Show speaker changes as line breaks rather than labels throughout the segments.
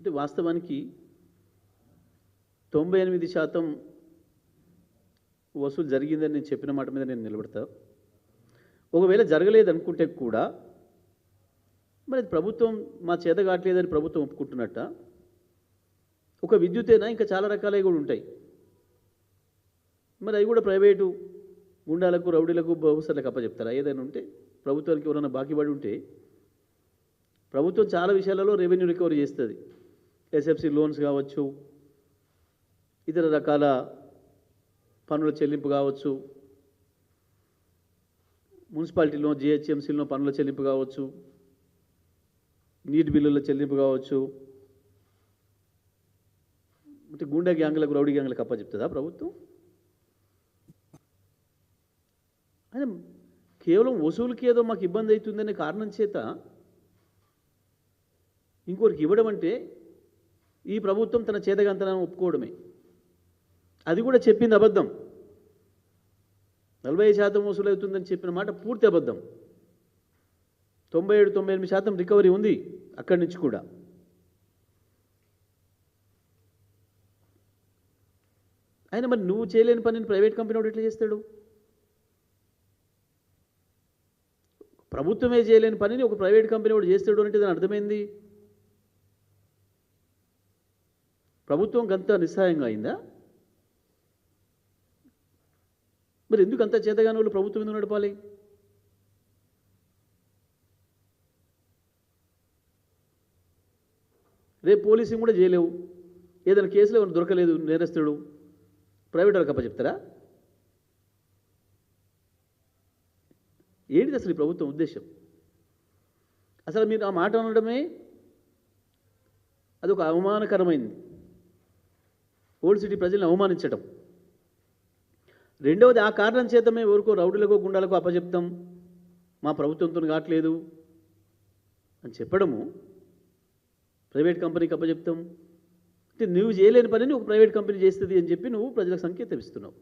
అంటే వాస్తవానికి తొంభై ఎనిమిది శాతం వసూలు జరిగిందని నేను చెప్పిన మాట మీద నేను నిలబడతా. ఒకవేళ జరగలేదు అనుకుంటే కూడా మరి ప్రభుత్వం మా చేత కావట్లేదని ప్రభుత్వం ఒప్పుకుంటున్నట్ట. ఒక విద్యుతేనా ఇంకా చాలా రకాలవి కూడా ఉంటాయి. మరి అవి కూడా ప్రైవేటు గుండాలకు రౌడీలకు బహుశర్లకు అప్పచెప్తారా? ఏదైనా ఉంటే ప్రభుత్వానికి ఎవరైనా బాకీ పడి ఉంటే ప్రభుత్వం చాలా విషయాలలో రెవెన్యూ రికవరీ చేస్తుంది. ఎస్ఎఫ్సి లోన్స్ కావచ్చు ఇతర రకాల పన్నుల చెల్లింపు కావచ్చు మున్సిపాలిటీలో జిహెచ్ఎంసీలో పన్నుల చెల్లింపు కావచ్చు నీటి బిల్లుల చెల్లింపు కావచ్చు. అంటే గుండె గ్యాంగ్లకు రౌడీ గ్యాంగ్లకు అప్పచెప్తుందా ప్రభుత్వం? ఆయన కేవలం వసూలుకి ఏదో మాకు ఇబ్బంది అవుతుందనే కారణం చేత ఇంకొకరికి ఇవ్వడం అంటే ఈ ప్రభుత్వం తన చేతగంతనాన్ని ఒప్పుకోవడమే. అది కూడా చెప్పింది అబద్ధం. నలభై శాతం వసూలవుతుందని చెప్పిన మాట పూర్తి అబద్ధం. తొంభై ఏడు తొంభై ఎనిమిది శాతం రికవరీ ఉంది అక్కడి నుంచి కూడా. ఆయన మరి నువ్వు చేయలేని పనిని ప్రైవేట్ కంపెనీ వాడు ఎట్లా చేస్తాడు? ప్రభుత్వమే చేయలేని పనిని ఒక ప్రైవేట్ కంపెనీ వాడు చేస్తాడు అంటే దాని అర్థమైంది ప్రభుత్వం అంత నిస్సహాయంగా అయిందా? మరి ఎందుకు అంత చేతగాని వాళ్ళు ప్రభుత్వం ఎందుకు నడపాలి? రేపు పోలీసింగ్ కూడా చేయలేవు ఏదైనా కేసులో ఏమైనా దొరకలేదు నేరస్తుడు. ప్రైవేట్ వాళ్ళకి అప్ప చెప్తారా? ఏంటిది అసలు ఈ ప్రభుత్వం ఉద్దేశం? అసలు మీరు ఆ మాట అనడమే అదొక అవమానకరమైంది. ఓల్డ్ సిటీ ప్రజల్ని అవమానించడం రెండవది ఆ కారణం చేత మేము ఎవరికో రౌడులకు గుండాలకు అప్పచెప్తాం మా ప్రభుత్వంతో కావట్లేదు అని చెప్పడము ప్రైవేట్ కంపెనీకి అప్పచెప్తాం అంటే నువ్వు చేయలేని పనిని ఒక ప్రైవేట్ కంపెనీ చేస్తుంది అని చెప్పి నువ్వు ప్రజలకు సంకేతం ఇస్తున్నావు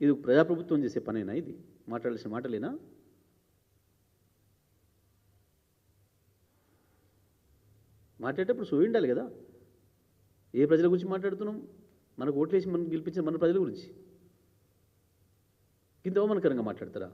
ఇది ప్రజాప్రభుత్వం చేసే పనేనా ఇది? మాట్లాడాల్సిన మాటలేనా? మాట్లాడేటప్పుడు సోయి ఉండాలి కదా? ఏ ప్రజల గురించి మాట్లాడుతున్నాం? మనకు ఓట్లేసి మనం గెలిపించిన మన ప్రజల గురించి. ఇంత అవమానకరంగా మాట్లాడతారా?